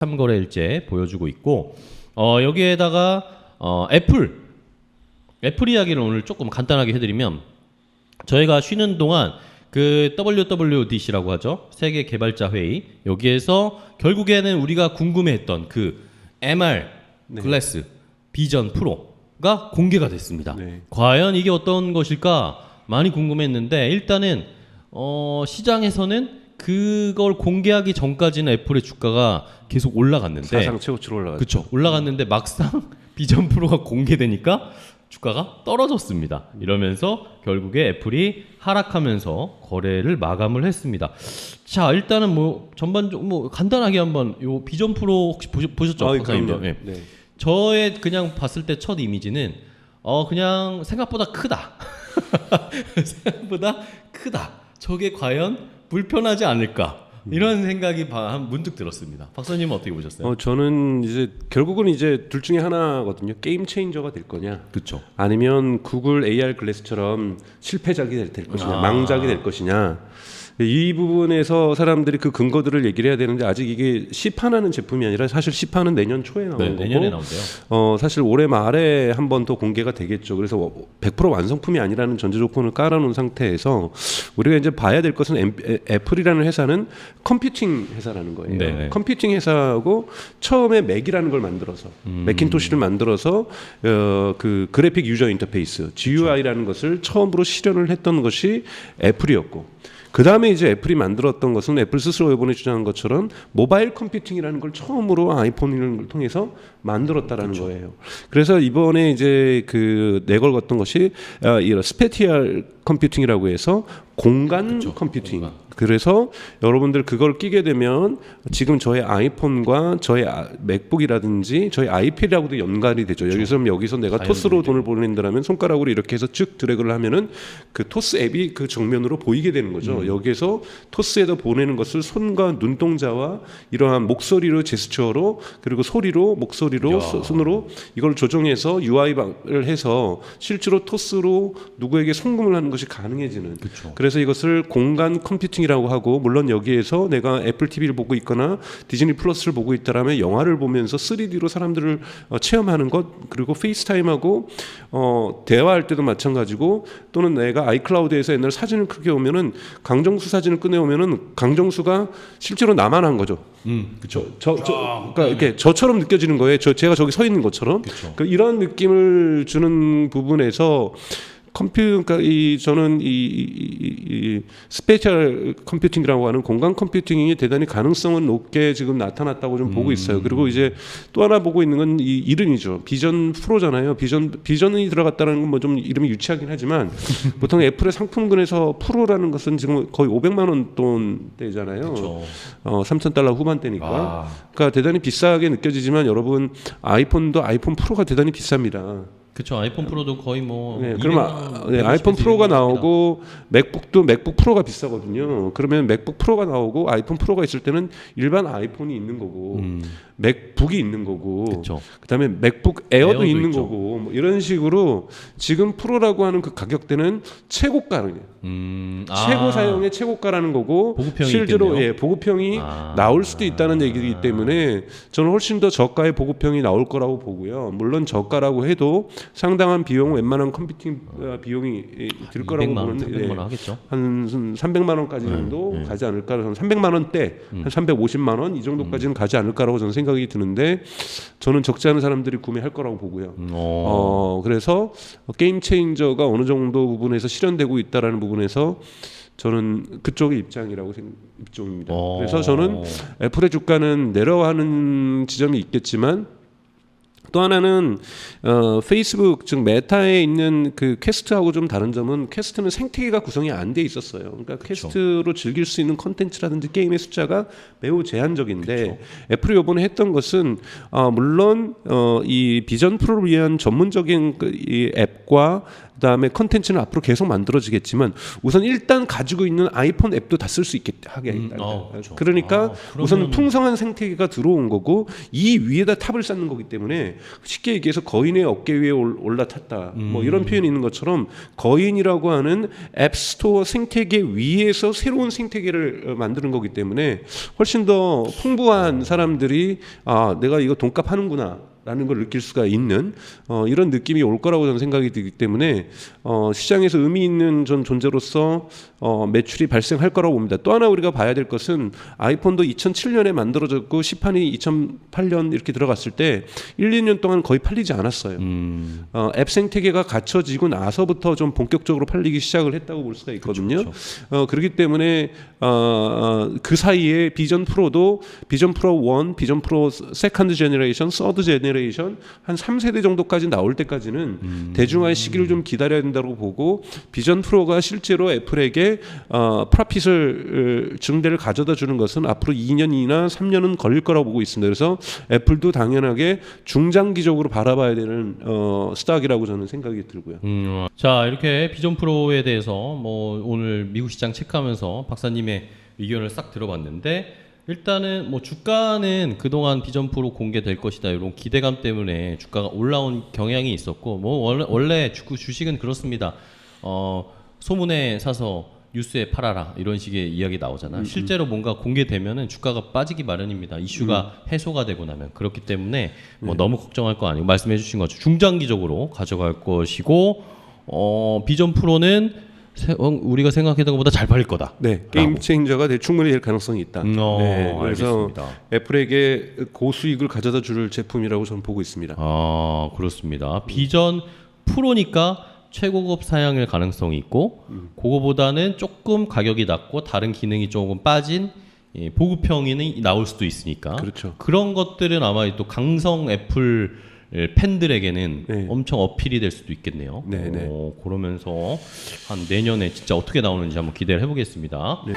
3거래일제 보여주고 있고 어, 여기에다가 어, 애플 애플 이야기를 오늘 조금 간단하게 해드리면 저희가 쉬는 동안 그 WWDC라고 하죠 세계 개발자 회의 여기에서 결국에는 우리가 궁금해했던 그 MR 글래스 비전 프로가 공개가 됐습니다. 네. 과연 이게 어떤 것일까 많이 궁금했는데 일단은 어, 시장에서는 그걸 공개하기 전까지는 애플의 주가가 계속 올라갔는데 사상 최고치로 올라갔죠. 그렇죠. 올라갔는데 막상 비전 프로가 공개되니까 주가가 떨어졌습니다. 이러면서 결국에 애플이 하락하면서 거래를 마감을 했습니다. 자, 일단은 뭐 전반적으로 뭐 간단하게 한번 요 비전 프로 혹시 보셨, 보셨죠? 아, 박사님도? 그럼요. 예. 네. 저의 그냥 봤을 때 첫 이미지는 어 그냥 생각보다 크다. 생각보다 크다. 저게 과연 불편하지 않을까? 이런 생각이 바- 한 문득 들었습니다. 박사님은 어떻게 보셨어요? 어 저는 이제 결국은 이제 둘 중에 하나거든요. 게임 체인저가 될 거냐, 그렇죠. 아니면 구글 AR 글래스처럼 실패작이 될, 될 것이냐, 아. 망작이 될 것이냐. 이 부분에서 사람들이 그 근거들을 얘기를 해야 되는데 아직 이게 시판하는 제품이 아니라 사실 시판은 내년 초에 나오는 네, 거고 내년에 나온대요. 어 사실 올해 말에 한 번 더 공개가 되겠죠. 그래서 100% 완성품이 아니라는 전제 조건을 깔아놓은 상태에서 우리가 이제 봐야 될 것은 엠- 애- 애플이라는 회사는 컴퓨팅 회사라는 거예요. 네네. 컴퓨팅 회사하고 처음에 맥이라는 걸 만들어서 음. 맥킨토시를 만들어서 어, 그 그래픽 유저 인터페이스 GUI라는 것을 처음으로 실현을 했던 것이 애플이었고 그 다음에 이제 애플이 만들었던 것은 애플 스스로 이번에 주장한 것처럼 모바일 컴퓨팅이라는 걸 처음으로 걸 통해서 만들었다라는 거예요. 그래서 이번에 이제 그 내걸었던 것이 어, 이런 스페티얼 컴퓨팅이라고 해서 공간 컴퓨팅. 그래서 여러분들 그걸 끼게 되면 지금 저의 아이폰과 저의 아- 맥북이라든지 저희 아이패드하고도 연관이 되죠. 여기서 여기서 내가 토스로 돈을 보낸다면 손가락으로 이렇게 해서 쭉 드래그를 하면은 그 토스 앱이 그 정면으로 보이게 되는 거죠. 여기에서 토스에다 보내는 것을 손과 눈동자와 이러한 목소리로 제스처로 그리고 소리로 목소리로 소- 손으로 이걸 조정해서 UI를 해서 실제로 토스로 누구에게 송금을 하는 것이 가능해지는 그렇죠. 그래서 이것을 공간 컴퓨팅이라고 하고 물론 여기에서 내가 애플 TV를 보고 있거나 디즈니 플러스를 보고 있다라면 영화를 보면서 3D로 사람들을 어, 체험하는 것 그리고 페이스타임하고 어, 대화할 때도 마찬가지고 또는 내가 아이클라우드에서 옛날 사진을 크게 오면은 강정수 사진을 꺼내 오면은 강정수가 실제로 나만 한 거죠. 음, 그렇죠. 저, 저, 그러니까 이렇게 저처럼 느껴지는 거예요. 저 제가 저기 서 있는 것처럼. 그쵸. 그 이런 느낌을 주는 부분에서 컴퓨 그러니까 이 저는 이, 이, 이, 이 스페셜 컴퓨팅이라고 하는 공간 컴퓨팅이 대단히 가능성은 높게 지금 나타났다고 좀 보고 있어요. 그리고 이제 또 하나 보고 있는 건 이 이름이죠. 비전 프로잖아요. 비전 비전이 들어갔다는 건 뭐 좀 이름이 유치하긴 하지만 보통 애플의 상품군에서 프로라는 것은 지금 거의 500만 원 돈대잖아요. 그렇죠. 어, 3천 달러 후반대니까. 아, 그러니까 대단히 비싸게 느껴지지만 여러분 아이폰도 아이폰 프로가 대단히 비쌉니다. 그렇죠. 아이폰 프로도 거의 뭐 네, 200만 그럼 원, 아, 네, 150에서 아이폰 200만 프로가. 나오고 맥북도 맥북 프로가 비싸거든요. 그러면 맥북 프로가 나오고 아이폰 프로가 있을 때는 일반 아이폰이 있는 거고 음, 맥북이 있는 거고 그렇죠. 그다음에 맥북 에어도, 에어도 있는 있죠. 거고 뭐 이런 식으로 지금 프로라고 하는 그 가격대는 최고가예요. 음, 최고 아, 사용의 최고가라는 거고 실제로 있겠네요. 예, 보급형이 아. 나올 수도 있다는 얘기이기 때문에 저는 훨씬 더 저가의 보급형이 나올 거라고 보고요. 물론 저가라고 해도 상당한 비용, 웬만한 컴퓨팅 어, 비용이 예, 들 거라고 200만 원, 보는데 300만 예. 한 300만 원까지 정도 네. 가지 않을까 저는 300만 원대 음. 한 350만 원 이 정도까지는 가지 않을까라고 저는 생각 이 드는데 저는 적지 않은 사람들이 구매할 거라고 보고요. 음, 어. 어 그래서 게임 체인저가 어느 정도 부분에서 실현되고 있다라는 부분에서 저는 그쪽의 입장이라고 생각 입장입니다. 어. 그래서 저는 애플의 주가는 내려가는 지점이 있겠지만 또 하나는 어, 페이스북 즉 메타에 있는 그 퀘스트하고 좀 다른 점은 퀘스트는 생태계가 구성이 안 돼 있었어요. 그러니까 퀘스트로 즐길 수 있는 컨텐츠라든지 게임의 숫자가 매우 제한적인데 애플이 이번에 했던 것은 어, 물론 어, 이 비전 프로를 위한 전문적인 그, 이 앱과 그다음에 컨텐츠는 앞으로 계속 만들어지겠지만 우선 일단 가지고 있는 아이폰 앱도 다 쓸 수 있게 하게 음. 어, 그렇죠. 그러니까 아, 우선 풍성한 생태계가 들어온 거고 이 위에다 탑을 쌓는 거기 때문에 쉽게 얘기해서 거인의 어깨 위에 올- 올라탔다. 뭐 음. 이런 표현이 있는 것처럼 거인이라고 하는 앱 스토어 생태계 위에서 새로운 생태계를 어, 만드는 거기 때문에 훨씬 더 풍부한 사람들이 아 내가 이거 돈값 하는구나. 라는 걸 느낄 수가 있는 어, 이런 느낌이 올 거라고 저는 생각이 들기 때문에 어, 시장에서 의미 있는 전 존재로서 어, 매출이 발생할 거라고 봅니다. 또 하나 우리가 봐야 될 것은 아이폰도 2007년에 만들어졌고 시판이 2008년 이렇게 들어갔을 때 1, 2년 동안 거의 팔리지 않았어요. 음, 어, 앱 생태계가 갖춰지고 나서부터 좀 본격적으로 팔리기 시작을 했다고 볼 수가 있거든요. 그쵸, 어, 그렇기 때문에 어, 어, 그 사이에 비전 프로도 비전 프로 1, 비전 프로 세컨드 제너레이션, 서드 제너레이션 한 3세대 정도까지 나올 때까지는 음. 대중화의 시기를 좀 기다려야 된다고 보고 비전 프로가 실제로 애플에게 어, 프라핏을 어, 증대를 가져다 주는 것은 앞으로 2년이나 3년은 걸릴 거라고 보고 있습니다. 그래서 애플도 당연하게 중장기적으로 바라봐야 되는 어, 스탁이라고 저는 생각이 들고요. 음, 자 이렇게 비전 프로에 대해서 뭐 오늘 미국 시장 체크하면서 박사님의 의견을 싹 들어봤는데 일단은 뭐 주가는 그동안 비전 프로 공개될 것이다 이런 기대감 때문에 주가가 올라온 경향이 있었고 뭐 원래, 원래 주, 주식은 그렇습니다. 어 소문에 사서 뉴스에 팔아라 이런 식의 이야기 나오잖아. 실제로 뭔가 공개되면은 주가가 빠지기 마련입니다. 이슈가 해소가 되고 나면 그렇기 때문에 뭐 너무 걱정할 거 아니고 말씀해주신 것처럼 중장기적으로 가져갈 것이고 어 비전 프로는 우리가 생각했던 것보다 잘 팔릴 거다. 네, 게임 체인저가 될 충분히 될 가능성이 있다. 음, 어, 네, 그래서 알겠습니다. 애플에게 고수익을 가져다 줄 제품이라고 저는 보고 있습니다. 아 그렇습니다. 비전 프로니까 최고급 사양일 가능성이 있고 그거보다는 조금 가격이 낮고 다른 기능이 조금 빠진 이 보급형이 나올 수도 있으니까 그렇죠. 그런 것들은 아마 또 강성 애플 팬들에게는 네. 엄청 어필이 될 수도 있겠네요. 네, 네. 어, 그러면서 한 내년에 진짜 어떻게 나오는지 한번 기대를 해보겠습니다. 네.